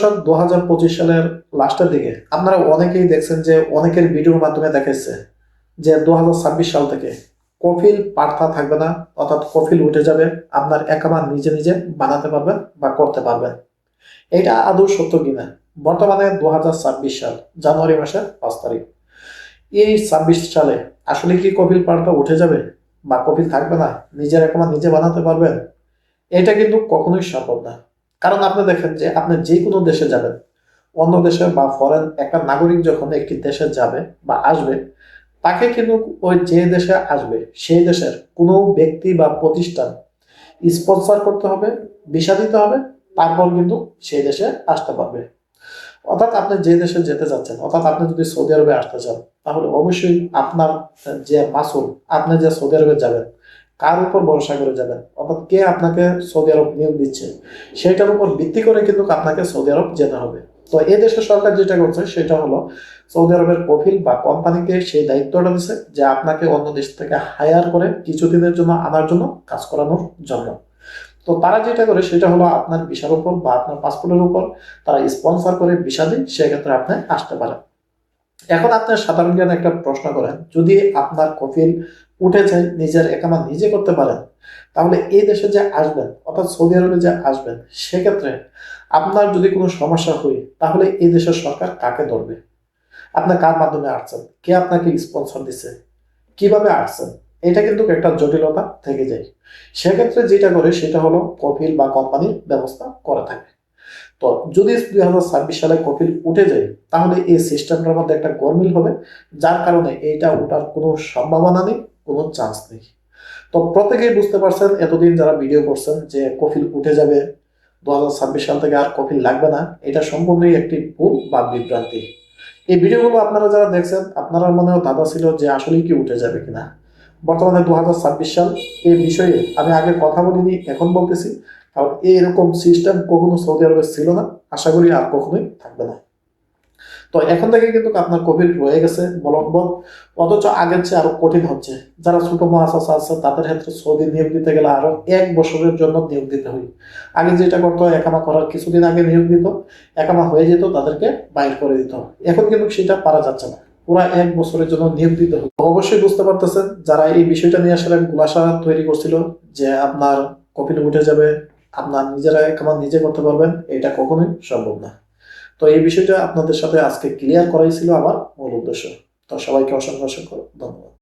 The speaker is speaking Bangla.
সাল দু হাজার পঁচিশ সালের লাস্টের দিকে আপনারা অনেকেই দেখছেন যে অনেকের ভিডিওর মাধ্যমে দেখাচ্ছে যে দু হাজার ছাব্বিশ সাল থেকে কফিল পার্থা থাকবে না, অর্থাৎ কফিল উঠে যাবে, আপনার নিজে নিজে বানাতে বা করতে এটা আদৌ সত্য কিনা? বর্তমানে দু হাজার ছাব্বিশ সাল, জানুয়ারি মাসের পাঁচ তারিখ। এই ছাব্বিশ সালে আসলে কি কপিল পার্থা উঠে যাবে বা কপিল থাকবে না? নিজের একামা নিজে বানাতে পারবেন? এটা কিন্তু কখনোই সম্ভব না। কারণ আপনি দেখেন যে আপনি যে কোনো দেশে যাবেন, অন্য দেশে বা ফরেন একটা নাগরিক যখন একটি দেশে যাবে বা আসবে, তাকে কিন্তু ওই যে দেশে আসবে, সেই দেশের কোনো ব্যক্তি বা প্রতিষ্ঠান স্পন্সর করতে হবে, ভিসা দিতে হবে, তারপর কিন্তু সেই দেশে আসতে পারবে। অর্থাৎ আপনি যে দেশে যেতে যাচ্ছেন, অর্থাৎ আপনি যদি সৌদি আরবে আসতে চান, তাহলে অবশ্যই আপনার যে মাসুল, আপনি যে সৌদি আরবে যাবেন কার উপর ভরসা করে যাবেন? অর্থাৎ কে আপনাকে সৌদি আরব নিয়োগ দিচ্ছে? সেটার উপর ভিত্তি করে কিন্তু আপনাকে সৌদি আরব যেতে হবে। তো এই দেশের সরকার যেটা করছে, সেটা হলো সৌদি আরবের কফিল বা কোম্পানিকে সেই দায়িত্বটা দিচ্ছে যে আপনাকে অন্য দেশ থেকে হায়ার করে কিছুদিনের জন্য আনার জন্য কাজ করানোর জন্য। তো তারা যেটা করে, সেটা হলো আপনার ভিসার উপর বা আপনার পাসপোর্টের উপর তারা স্পন্সর করে ভিসা দিন সেক্ষেত্রে আপনি আসতে পারেন। এখন আপনার সাধারণ জ্ঞান একটা প্রশ্ন করেন, যদি আপনার কফিল উঠে যায় নিজের একামা নিজে করতে পারেন, তাহলে এই দেশে যে আসবেন, অর্থাৎ সৌদি আরবে যে আসবেন, সেক্ষেত্রে আপনার যদি কোনো সমস্যা হয়, তাহলে এই দেশের সরকার কাকে ধরবে? আপনি কার মাধ্যমে আসছেন? কে আপনাকে স্পন্সর দিচ্ছে কীভাবে আসছেন? এটা কিন্তু একটা জটিলতা থেকে যায়। সেক্ষেত্রে যেটা করে সেটা হলো কফিল বা কোম্পানির ব্যবস্থা করা থাকে। তো যদি দুই হাজার ছাব্বিশ সালে কপিল উঠে যায়, তাহলে এই সিস্টেমটার মধ্যে একটা গরমিল হবে, যার কারণে এইটা ওঠার কোনো সম্ভাবনা নেই, কোনো চান্স নেই। তো প্রত্যেকেই বুঝতে পারছেন এতদিন যারা ভিডিও করছেন যে কফিল উঠে যাবে দু হাজার ছাব্বিশ সাল থেকে আর কফিল লাগবে না, এটা সম্পূর্ণই একটি ভুল বা বিভ্রান্তি। এই ভিডিওগুলো আপনারা যারা দেখছেন, আপনার মনেও দাদা ছিল যে আসলেই কি উঠে যাবে কিনা। বর্তমানে দু হাজার ছাব্বিশ সাল, এই বিষয়ে আমি আগে কথা বলিনি, এখন বলতেছি। কারণ এরকম সিস্টেম কখনো সৌদি আরবে ছিল না। আশা করি আর কখনোই থাকবে না। তো এখন থেকে কিন্তু আপনার কোভিড রয়ে গেছে বলম্বন অথচ আগের চেয়ে আরও কঠিন হচ্ছে। যারা ছোট মহাশাসা আছে, তাদের ক্ষেত্রে সৌদি নিয়োগ দিতে গেলে আরও এক বছরের জন্য নিয়োগ দিতে হয়। আগে যেটা করতো একামা করার কিছুদিন আগে নিয়োগ দিত। একামা হয়ে যেত, তাদেরকে বাইর করে দিত। এখন কিন্তু সেটা পারা যাচ্ছে না। পুরা এক বছরের জন্য নিয়োগ দিতে হবে অবশ্যই বুঝতে পারতেছেন, যারা এই বিষয়টা নিয়ে আসলে গুলাসা তৈরি করছিল যে আপনার কপিল উঠে যাবে আপনার নিজেরা কামান নিজে করতে পারবেন, এটা কখনোই সম্ভব না। তো এই বিষয়টা আপনাদের সাথে আজকে ক্লিয়ার করাই ছিল আমার মূল উদ্দেশ্য। তো সবাইকে অসংখ্য অসংখ্য ধন্যবাদ।